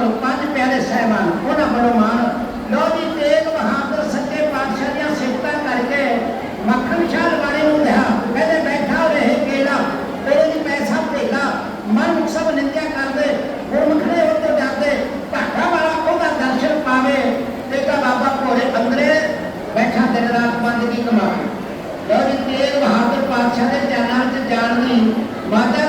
ਕੋਲ ਪੰਜ ਪਿਆਰੇ ਸਹਿਬਾਨ, ਉਹਨਾਂ ਵੱਲੋਂ ਮਾਨ ਲੋ ਜੀ, ਤੇਗ ਬਹਾਦਰ ਸੱਚੇ ਪਾਤਸ਼ਾਹ ਦੀਆਂ ਸਿਫਤਾਂ ਕਰਕੇ ਮੱਖਣ ਸ਼ਾਹ ਵਾਲੇ ਨੂੰ ਲਿਆ। ਕਹਿੰਦੇ, ਬੈਠਾ ਰਹੇ ਕੇਲਾ, ਤੇਰੇ ਦੀ ਪੈਸਾ ਭੇਲਾ, ਮਨ ਸਭ ਨਿੰਦਿਆ ਕਰਦੇ, ਗੁਰਮੁਖੜੇ ਉੱਤੇ ਜਾਂਦੇ ਭਾਗਾ ਵਾਲਾ ਉਹਦਾ ਦਰਸ਼ਨ ਪਾਵੇ। ਤੇਗਾ ਬਾਬਾ ਭੋਲੇ ਅੰਦਰੇ ਬੈਠਾ ਦਿਨ ਰਾਤ ਬੰਦਗੀ ਕਮਾਵੇ ਲੋ ਜੀ, ਤੇਗ ਬਹਾਦਰ ਪਾਤਸ਼ਾਹ ਦੇ ਚਰਨਾਂ 'ਚ ਜਾਣ ਦੀ ਮਾਤਾ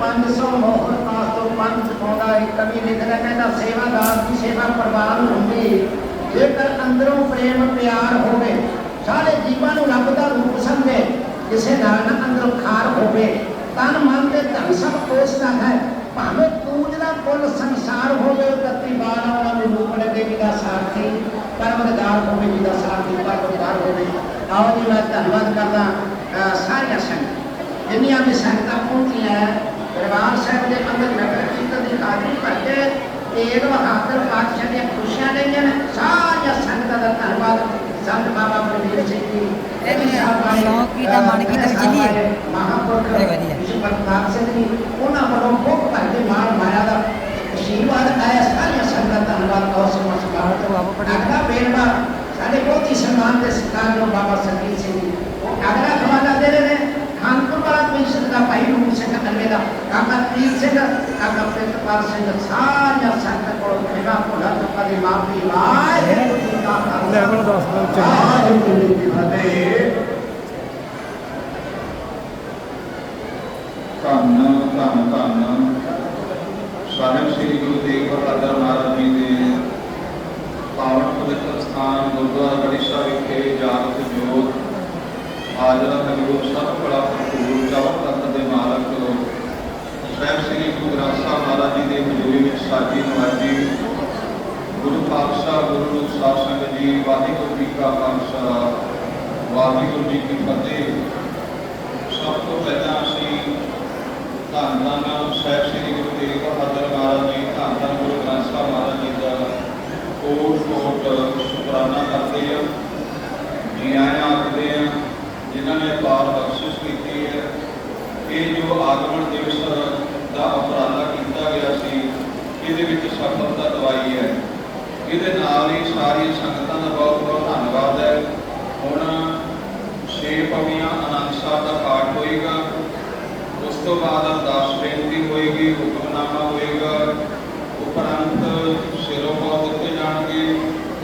500 ਮੋਹਰ ਪਾਸ ਤੋਂ ਪੰਜ ਪਾਉਂਦਾ ਇੱਕ ਕਵੀ ਲਿਖਦਾ ਕਹਿੰਦਾ ਸੇਵਾਦਾਰ ਦੀ ਸੇਵਾ ਪ੍ਰਵਾਨ ਹੁੰਦੀ। ਜੇਕਰ ਅੰਦਰੋਂ ਪ੍ਰੇਮ ਪਿਆਰ ਹੋਵੇ, ਸਾਰੇ ਜੀਵਾਂ ਨੂੰ ਰੱਬ ਦਾ ਰੂਪ ਸਮਝੇ, ਕਿਸੇ ਨਾਲ ਨਾ ਅੰਦਰੋਂ ਖਾਰ ਹੋਵੇ ਤਨ ਮਨ ਤੇ ਧਨ ਸਭ ਕੋਸਦਾ ਹੈ। ਭਾਵੇਂ ਪੂਜ ਦਾ ਕੁੱਲ ਸੰਸਾਰ ਹੋਵੇ ਤਤੀ ਬਾਣਾ ਵਾਲਾ ਨੂੰ ਰੂਪ ਲੱਗੇ ਜਿਹਦਾ ਸਾਥੀ ਪਰਮਗਾਰ ਹੋਵੇ, ਜਿਹਦਾ ਸਾਥੀ ਪਰਮਗਾਰ ਹੋਵੇ। ਆਓ ਜੀ, ਮੈਂ ਧੰਨਵਾਦ ਕਰਦਾ ਸਾਰੀਆਂ ਸੰਗਤਾਂ। ਜਿੰਨੀਆਂ ਵੀ ਸੰਗਤਾਂ ਪਹੁੰਚੀਆਂ ਦਰਬਾਰ ਸਾਹਿਬ ਦੇ ਅੰਦਰ ਨਗਰ ਕੀਰਤਨ ਦੀ ਹਾਜ਼ਰੀ ਭਰ ਕੇ ਤੇਗ ਬਹਾਦਰ ਪਾਤਸ਼ਾਹ ਦੀਆਂ ਖੁਸ਼ੀਆਂ ਲਈਆਂ ਨੇ। ਸਾਰੀਆਂ ਸੰਗਤਾਂ ਦਾ ਧੰਨਵਾਦ। ਸੰਤ ਬਾਬਾ ਬਲਵੀਰ ਸਿੰਘ ਜੀ। ਸ਼ੌਕ ਕੀਤਾ, ਮਨ ਕੀਤਾ ਵੀ ਚੱਲੀਏ। ਮਹਾਂਪੁਰਖ। ਜੀ ਪ੍ਰਤਾਪ ਸਿੰਘ ਜੀ ਉਹਨਾਂ ਵੱਲੋਂ ਬਹੁਤ ਕੇ ਮਾਣ ਮਾਇਆ ਦਾ ਆਸ਼ੀਰਵਾਦ ਆਇਆ। ਸਾਰੀਆਂ ਸੰਗਤਾਂ ਦਾ ਧੰਨਵਾਦ। ਕਹੋ ਸਮਝ ਤੋਂ ਬਾਬਾ ਪਟੇਲ। ਅਗਲਾ ਬੇਨਵਾ ਸਾਡੇ ਬਹੁਤ ਹੀ ਸਨਮਾਨ ਦੇ ਸਤਿਕਾਰ ਨੂੰ ਬਾਬਾ ਸਰਜੀਤ ਸਿੰਘ ਜੀ। ਉਹ ਅਗਲਾ ਖਵਾਨਾ ਦੇ ਰਹੇ ਨੇ। અંકુરવાળા કોઈ સંઘના ભાઈનું સંઘ ધર્મેલા કાકા ત્રીજ સંઘ કાકા પ્રેતપાલ સંઘ સાજા સાંતા કોળો ભેગા કોલા તપાલી માફી વાય લે પણ દસ દસ ચાલ ਧੰਨ ਧੰਨ ਧੰਨ ਸਾਹਿਬ ਸ੍ਰੀ ਗੁਰੂ ਤੇਗ ਬਹਾਦਰ ਮਹਾਰਾਜ ਜੀ ਦੇ ਪਾਵਨ ਪਵਿੱਤਰ ਸਥਾਨ ਗੁਰਦੁਆਰਾ ਬੜੀ ਸਾਹਿਬ ਵਿਖੇ ਜਾਗਤ ਜੋਤ ਹਾਜ਼ਰ ਹੈ ਗੁਰੂ ਸਾਹਿਬ ਬੜਾ ਸਾਹਿਬ ਸ੍ਰੀ ਗੁਰੂ ਗ੍ਰੰਥ ਸਾਹਿਬ ਮਹਾਰਾਜ ਜੀ ਦੇ ਹਜ਼ੂਰੀ ਵਿੱਚ ਸਾਜੀ ਨਵਾਜੀ ਗੁਰੂ ਪਾਤਸ਼ਾਹ, ਗੁਰੂ ਰੂਪ ਸਾਹਿਬ ਸੰਗਤ ਜੀ, ਵਾਹਿਗੁਰੂ ਜੀ ਕਾ ਖਾਲਸਾ, ਵਾਹਿਗੁਰੂ ਜੀ ਕੀ ਫਤਿਹ। ਸਭ ਤੋਂ ਪਹਿਲਾਂ ਅਸੀਂ ਧੰਨ ਧੰਨ ਸਾਹਿਬ ਸ੍ਰੀ ਗੁਰੂ ਤੇਗ ਬਹਾਦਰ ਇਹਦੇ ਵਿੱਚ ਸਫਲਤਾ ਦਵਾਈ ਹੈ। ਇਹਦੇ ਨਾਲ ਹੀ ਸਾਰੀਆਂ ਸੰਗਤਾਂ ਦਾ ਬਹੁਤ ਬਹੁਤ ਧੰਨਵਾਦ ਹੈ। ਹੁਣ ਛੇ ਪਵੀਆਂ ਅਨੰਦ ਸਾਹਿਬ ਦਾ ਪਾਠ ਹੋਏਗਾ। ਉਸ ਤੋਂ ਬਾਅਦ ਅਰਦਾਸ ਬੇਨਤੀ ਹੋਏਗੀ, ਹੁਕਮਨਾਮਾ ਹੋਏਗਾ। ਉਪਰੰਤ ਸਿਰੋਂ ਬਹੁਤ ਦਿੱਤੇ ਜਾਣਗੇ।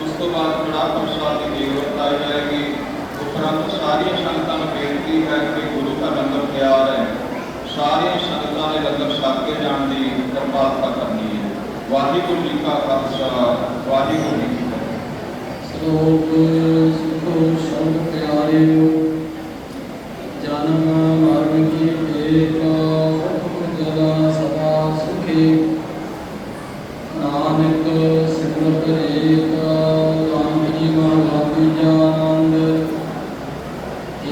ਉਸ ਤੋਂ ਬਾਅਦ ਕੜਾ ਪ੍ਰਸਾਦ ਦੀ ਦੇਗ ਵਰਤਾਈ ਜਾਏਗੀ। ਉਪਰੰਤ ਸਾਰੀਆਂ ਸੰਗਤਾਂ ਨੂੰ ਬੇਨਤੀ ਹੈ ਕਿ ਗੁਰੂ ਦਾ ਲੰਗਰ ਤਿਆਰ ਹੈ। ਸਾਰੀਆਂ ਸੰਗਤਾਂ ਨੇ ਲੰਗਰ ਛਕ ਕੇ ਜਾਣ ਦੀ ਕਿਰਪਾਲਤਾ ਕਰਨੀ ਹੈ। ਵਾਹਿਗੁਰੂ ਜੀ ਕਾ ਖਾਲਸਾ, ਵਾਹਿਗੁਰੂ ਜੀ ਕੀ ਫਤਿਹ। ਸ਼ਲੋਕ, ਸੁਖੋ ਸ਼ਬਦ ਪਿਆਰੇ ਜਨਮ ਮਰਨ ਕੀ ਏਕ ਜਲਾ ਸਦਾ ਸੁਖੀ। ਨਾਨਕ ਸਿਮਰਤ ਏਕ ਰਾਮ ਜੀ ਮਾ ਜਾਨੰਦ।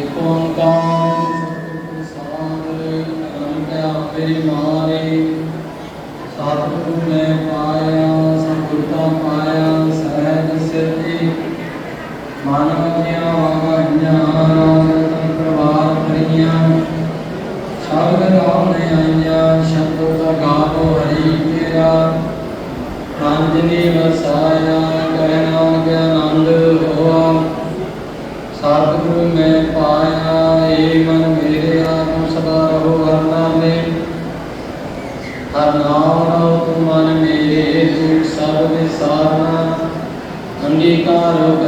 ਏਕ ਓੰਕਾਰ, ਸਤਿਗੁਰ ਪ੍ਰਸਾਦ ਅਨੰਦ ਆਪੇ ਮਾਰੇ। ਸਤਿਗੁਰੂ ਮੈਂ ਪਾਇਆ ਸੰਗੁਰਤਾ ਪਾਇਆ ਸਹਿਜ ਸਿਰਤੀ ਮਨ ਮਤਿਆ ਵਾਗਾਈਆਂ ਪ੍ਰਵਾਹ ਕਰੀਆਂ ਸ਼ਬਦ ਰਾਮ ਆਈਆਂ ਸ਼ਬਦ ਦਾ ਗਾਵੋ ਹਰੀ ਤੇਰਾ ਰੰਜਨੀ ਵਸਾਇਆ ਕਹਿਣਾ ਕਿ ਹੋਆ ਸਤਿਗੁਰੂ ਮੈਂ ਪਾਇਆ ਏ ਮਨ ਤੁਮ ਮਨ ਮੇਰੇ